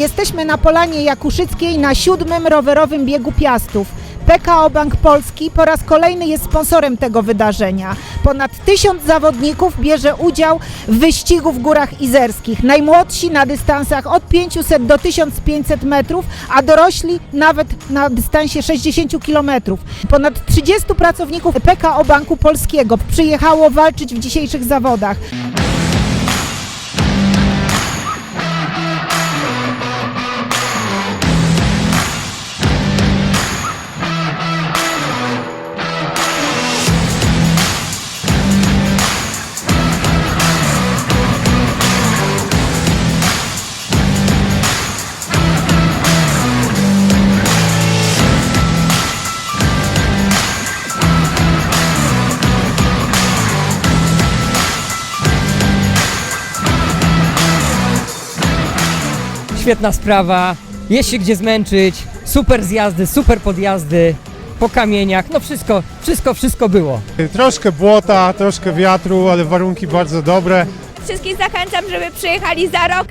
Jesteśmy na Polanie Jakuszyckiej na siódmym rowerowym biegu Piastów. PKO Bank Polski po raz kolejny jest sponsorem tego wydarzenia. Ponad tysiąc zawodników bierze udział w wyścigu w Górach Izerskich. Najmłodsi na dystansach od 500 do 1500 metrów, a dorośli nawet na dystansie 60 kilometrów. Ponad 30 pracowników PKO Banku Polskiego przyjechało walczyć w dzisiejszych zawodach. Świetna sprawa, jest się gdzie zmęczyć, super zjazdy, super podjazdy po kamieniach, no wszystko, wszystko, wszystko było. Troszkę błota, troszkę wiatru, ale warunki bardzo dobre. Wszystkich zachęcam, żeby przyjechali za rok.